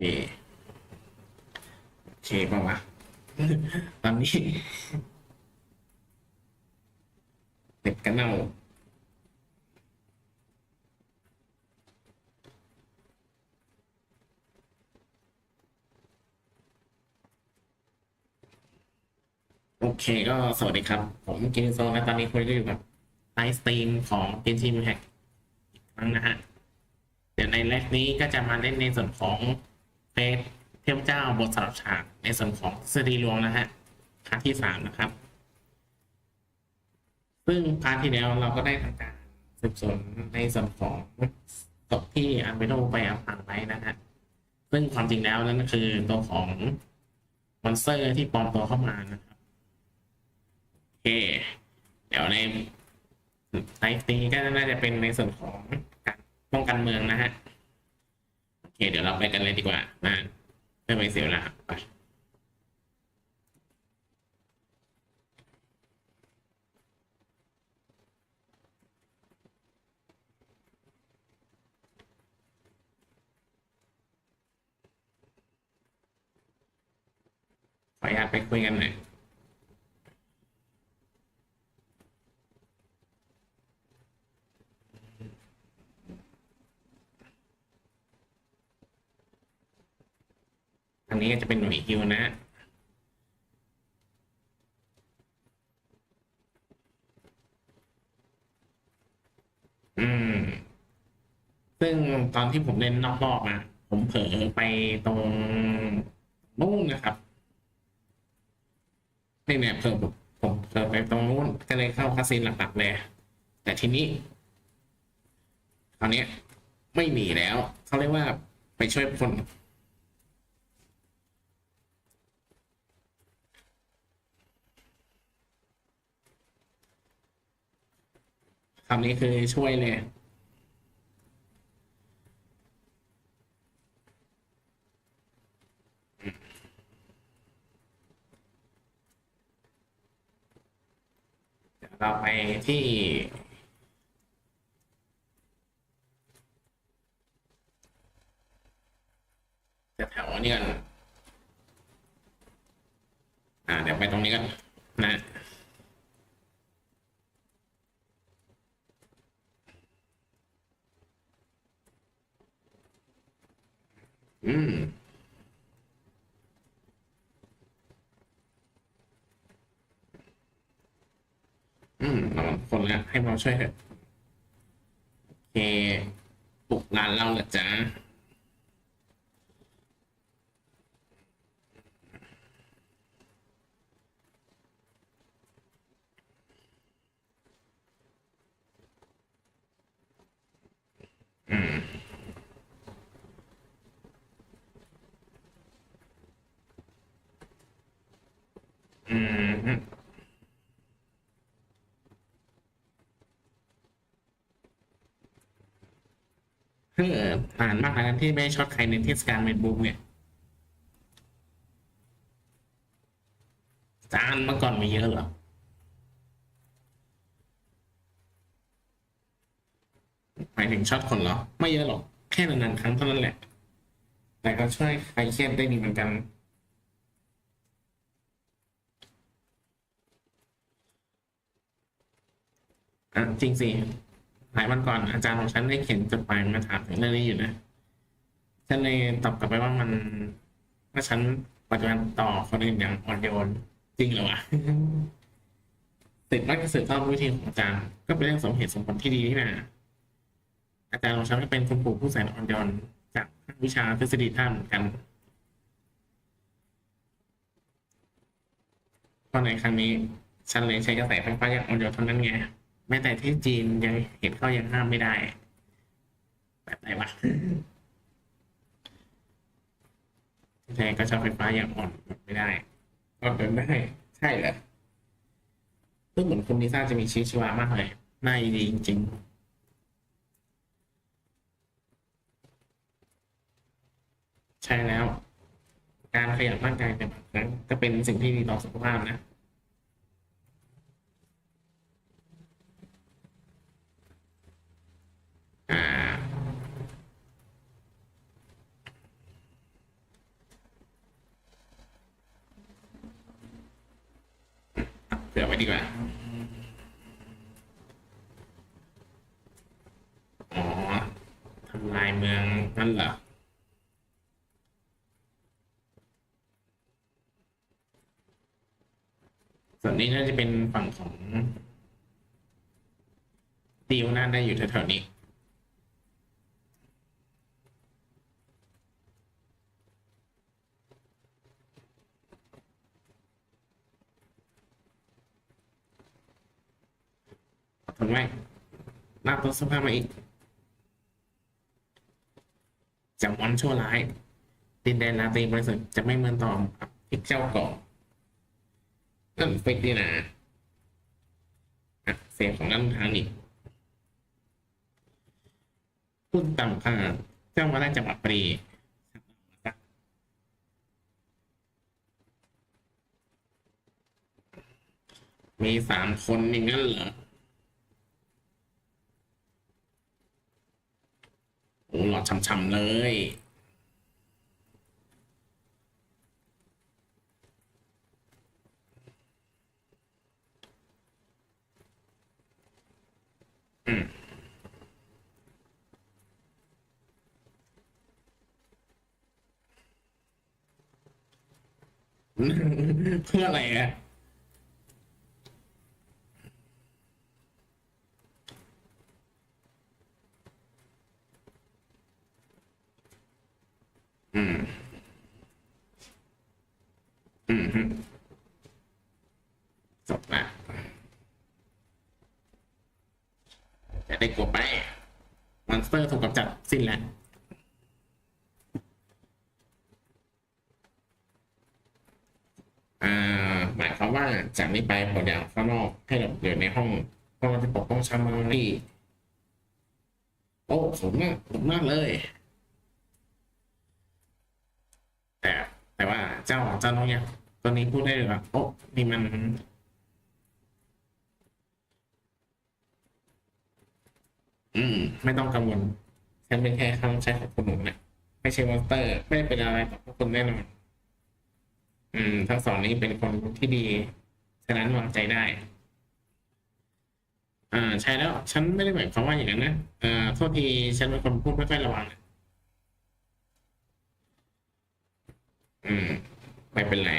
เคโอเคป่าวะตอนนี้เด็กกันเน่าโอเคก็สวัสดีครับ ผมกินโซและตอนนี้คุยกันอยู่กับไลฟ์สตรีมของเกนชิมแฮกครั้งนะฮะ เดี๋ยวในแรกนี้ก็จะมาเล่นในส่วนของ เฟสเทพเจ้าบทสลับฉากในส่วนของสตรีรวงนะฮะพาร์ทที่สามนะครับ ซึ่งพาร์ทที่แล้วเราก็ได้ทำการสืบสวนในส่วนของศพที่อันเบโนไปเอาผังไว้นะฮะซึ่งความจริงแล้วนั่นก็คือตัวของมอนสเตอร์ที่ปลอมตัวเข้ามานะครับโอเค เดี๋ยวในไลฟ์นี้ก็น่าจะเป็นในส่วนของการป้องกันเมืองนะฮะ เคเดี๋ยวเราไปกันเลยดีกว่านะเพื่ไม่เสียเวลาไปขออนุญาตไปคุยกันหน่อย อันนี้ก็จะเป็นหน่วยฮิวนะอืม ซึ่งตอนที่ผมเล่นนอกรอบอะผมเผลอไปตรงนู่นนะครับนี่เนี่ยเผลอผมเผลอไปตรงนู้นก็เลยเข้าคาสินหลักๆเลยแต่ทีนี้คราวนี้ไม่หนีแล้วเขาเรียกว่าไปช่วยคน คำนี้คือช่วยเลยเดี๋ยวเราไปที่จะแถวนี้กัน อ่า เดี๋ยวไปตรงนี้กันนะ อืม อืมเรา คนละให้เราช่วยเถอะโอเคปลุกร้านเราเหรอจ๊ะอืมอืม เออผ่านมากแล้วที่ไม่ช็อตใครในเทศกาลเมดบุ๊กเนี่ยจานเมื่อก่อนมีเยอะเหรอหมายถึงช็อตคนเหรอ ไม่เยอะหรอก แค่นานๆครั้งเท่านั้นแหละ แต่ก็ช่วยใครเครียดได้ดีเหมือนกันอะจริงสิ หลายวันก่อนอาจารย์ของฉันได้เขียนจดหมายมาถามถึงเรื่องนี้อยู่นะ ฉันเลยตอบกลับไปว่ามันว่าฉันปฏิบัติต่อคนอื่นอย่างอ่อนโยนจริงเหรอวะติดมักจะสืบทอดวิธีของอาจารย์ ก็เป็นเรื่องสมเหตุสมผลที่ดีนี่นะอาจารย์ของฉันก็เป็นคุณปู่ผู้แสนอ่อนโยนจากวิชาทฤษฎีท่านเหมือนกันเพราะในครั้งนี้ ฉันเลยใช้กระแสไฟฟ้าอย่างอ่อนโยนเท่านั้นไง แม้แต่ที่จีนยังเห็นเขายังห้ามไม่ได้ แบบไหนวะแท้ก็ใช้ไฟฟ้าอย่างอ่อนไม่ได้อ่อนไม่ได้ ใช่เหรอซึ่งเหมือนคุณลิซ่าจะมีชีวิตชีวามากเลยน่าดีจริงๆใช่แล้ว การขยับร่างกายเป็นบางครั้งก็เป็นสิ่งที่ดีต่อสุขภาพนะ อ่า ผื่อไว้ดีกว่า อ๋อทำลายเมืองนั่นเหรอส่วนนี้น่าจะเป็นฝั่งของดีลน่าได้อยู่แถวๆนี้ ทนไว้ลากตัวเสภาพมาอีกจากวันชั่วร้าย ดินแดนลาตีบริสุทธิ์จะไม่เมือนตอมกับอีกเจ้าก่อนนั่นฟิกดีนะอะเสียงของนั่นทางอีกพูดต่ำค่ะเจ้ามาได้จังหวัดปรีมีสามคนอย่างนั้นเหรอ โอ้หลอดช่ำๆเลย อืมเพื่ออะไรอะอืม อืมฮึจบละแต่ ได้กลัวไปมอนสเตอร์ถูกกำจัดสิ้นแล้วอ่าหมายความว่าจากนี้ไปผลอย่างข้างนอกให้เราอยู่ในห้องเพราะมันจะปกป้องชามืองนี่โอ้สมมากสมมากเลย แต่แต่ว่าเจ้าเจ้าน้องเนี่ยตัวนี้พูดได้เลยว่าโอ้นี่มัน อืม ไม่ต้องกังวลฉันเป็นแค่คำใช้ของคุณหนูนะไม่ใช่มอนสเตอร์ ไม่เป็นอะไรต่อพวกคุณแน่นอน อืม ทั้งสองนี้เป็นคนที่ดี ฉะนั้นวางใจได้ อ่า ใช่แล้ว ฉันไม่ได้หมายความว่าอย่างนั้นนะอ่าโทษทีฉันเป็นคนพูดไม่ค่อยระวังอืม ไม่เป็นไร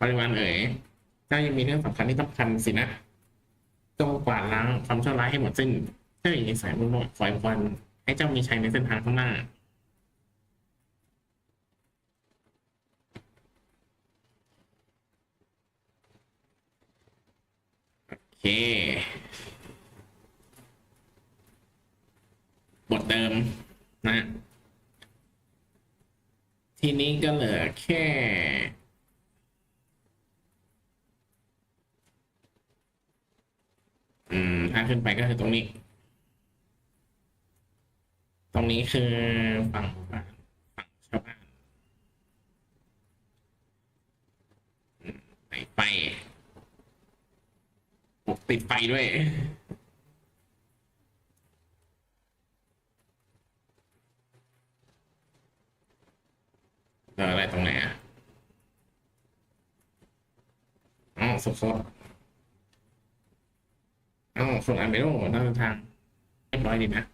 ปริวารเอ๋ยเจ้ายังมีเรื่องสำคัญที่ต้องทำสินะ จงกวาดล้างความชั่วร้ายให้หมดสิ้นเพื่อย่างนี้สายมุ่งมั่นคอยวันให้เจ้ามีชัยในเส้นทางข้างหน้า โอเค บทเดิมนะ ทีนี้ก็เหลือแค่ อืมถ้าขึ้นไปก็คือตรงนี้ ตรงนี้คือฝั่งฝั่งชาวบ้านไหนไฟปกติดไฟด้วยเอออะไรตรงไหนอะอ๋อสุดๆอ๋อส่วนอันเบโร่นั่นทางเรียบร้อยดีนะ